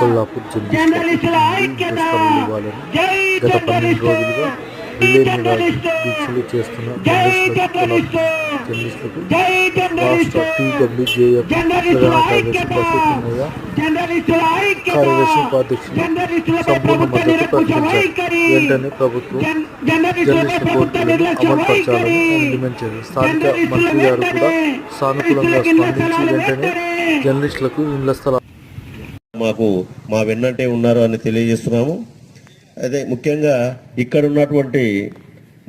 కొల్లాపూర్ జర్నలిస్టులకు పురస్కారాలు ఇవ్వాలని గత పన్నెండు రోజులుగా రిలే నిరాహార దీక్షలు చేస్తున్న జర్నలిస్టులకు జర్నలిస్టులకు రాష్ట్ర టీడబ్ల్యూజేఎఫ్ ప్రధాన కార్యదర్శి బసవ పున్నయ్య కార్యదర్శి ఉపాధ్యక్షులు సంపూర్ణ మద్దతు ప్రకటించారు. వెంటనే ప్రభుత్వం జర్నలిస్టు కోర్టులను అమలుపరచాలని ఆయన డిమాండ్ చేశారు స్థానిక మంత్రి గారు కూడా సానుకూలంగా స్పందించి వెంటనే జర్నలిస్టులకు ఇళ్ళ స్థలాలు మాకు మా వెన్నంటే ఉన్నారు అని తెలియజేస్తున్నాము. అదే ముఖ్యంగా ఇక్కడ ఉన్నటువంటి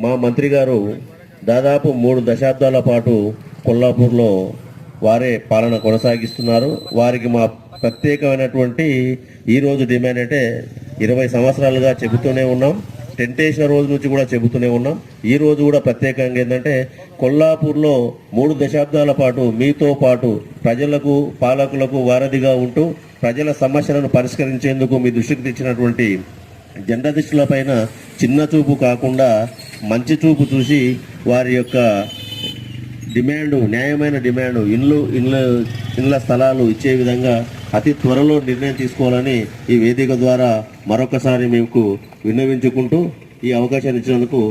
మా మంత్రి గారు దాదాపు మూడు దశాబ్దాల పాటు కొల్లాపూర్లో వారే పాలన కొనసాగిస్తున్నారు. వారికి మా ప్రత్యేకమైనటువంటి ఈరోజు డిమాండ్ అంటే ఇరవై సంవత్సరాలుగా చెబుతూనే ఉన్నాం. టెంట్ వేసిన రోజు నుంచి కూడా చెబుతూనే ఉన్నాం. ఈ రోజు కూడా ప్రత్యేకంగా ఏంటంటే కొల్లాపూర్లో మూడు దశాబ్దాల పాటు మీతో పాటు ప్రజలకు పాలకులకు వారధిగా ఉంటూ ప్రజల సమస్యలను పరిష్కరించేందుకు మీ దృష్టికి తెచ్చినటువంటి జర్నలిస్టుల పైన చిన్న చూపు కాకుండా మంచి చూపు చూసి వారి యొక్క డిమాండ్ న్యాయమైన డిమాండ్ ఇండ్లు ఇండ్ల ఇండ్ల స్థలాలు ఇచ్చే విధంగా అతి త్వరలో నిర్ణయం తీసుకోవాలని ఈ వేదిక ద్వారా మరొకసారి మీకు విన్నవించుకుంటూ ఈ అవకాశాన్ని ఇచ్చినందుకు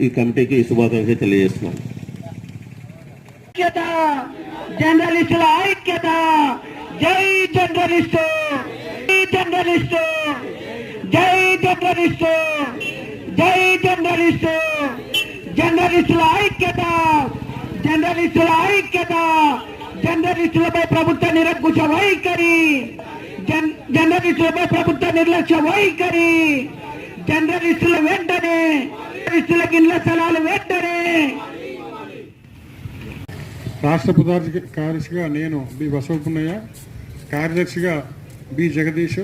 ఈ కమిటీకి శుభాకాంక్షలు తెలియజేస్తున్నాను ఐక్యత జర్నలిస్టుల ఐక్యత. జై జర్నలిస్టు జై జర్నలిస్టు జై జర్నలిస్టు జై జర్నలిస్టు. జర్నలిస్టుల ఐక్యత జర్నలిస్టుల ఐక్యత జర్నలిస్టులపై ప్రభుత్వం నిరంకుశ వైఖరి జన్- జర్నలిస్టులపై ప్రభుత్వ నిర్లక్ష్య వైఖరి జర్నలిస్టుల వెంటనే జర్నలిస్టులకు ఇళ్ళ స్థలాలు వెంటనే. రాష్ట్ర ప్రధాన కార్యదర్శిగా నేను బి బసవపున్నయ్య కార్యదర్శిగా బి జగదీష్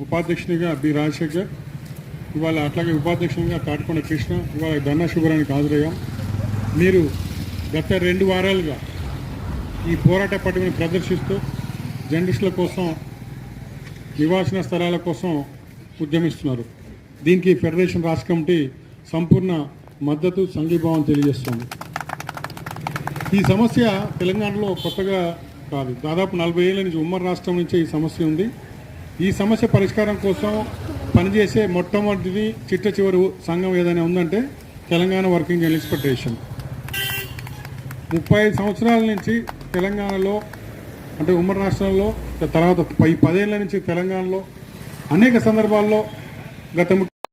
ఉపాధ్యక్షునిగా బి రాజశేఖర్ ఇవాళ అట్లాగే ఉపాధ్యక్షునిగా తాటకొండ కృష్ణ ఇవాళ ధర్నా శిబిరానికి హాజరయ్యాం. మీరు గత రెండు వారాలుగా ఈ పోరాట పట్టుకుని ప్రదర్శిస్తూ జర్నలిస్టుల కోసం నివాసన స్థలాల కోసం ఉద్యమిస్తున్నారు. దీనికి ఫెడరేషన్ రాష్ట్ర కమిటీ సంపూర్ణ మద్దతు సంఘీభావం తెలియజేస్తుంది. ఈ సమస్య తెలంగాణలో కొత్తగా కాదు దాదాపు నలభై ఏళ్ళ నుంచి ఉమ్మడి రాష్ట్రం నుంచే ఈ సమస్య ఉంది. ఈ సమస్య పరిష్కారం కోసం పనిచేసే మొట్టమొదటిది చిట్ట చివరి సంఘం ఏదైనా ఉందంటే తెలంగాణ వర్కింగ్ జర్నలిస్ట్ ఫెడరేషన్. ముప్పై ఐదు సంవత్సరాల నుంచి తెలంగాణలో అంటే ఉమ్మడి రాష్ట్రంలో తర్వాత పై పదేళ్ళ నుంచి తెలంగాణలో అనేక సందర్భాల్లో గత ము-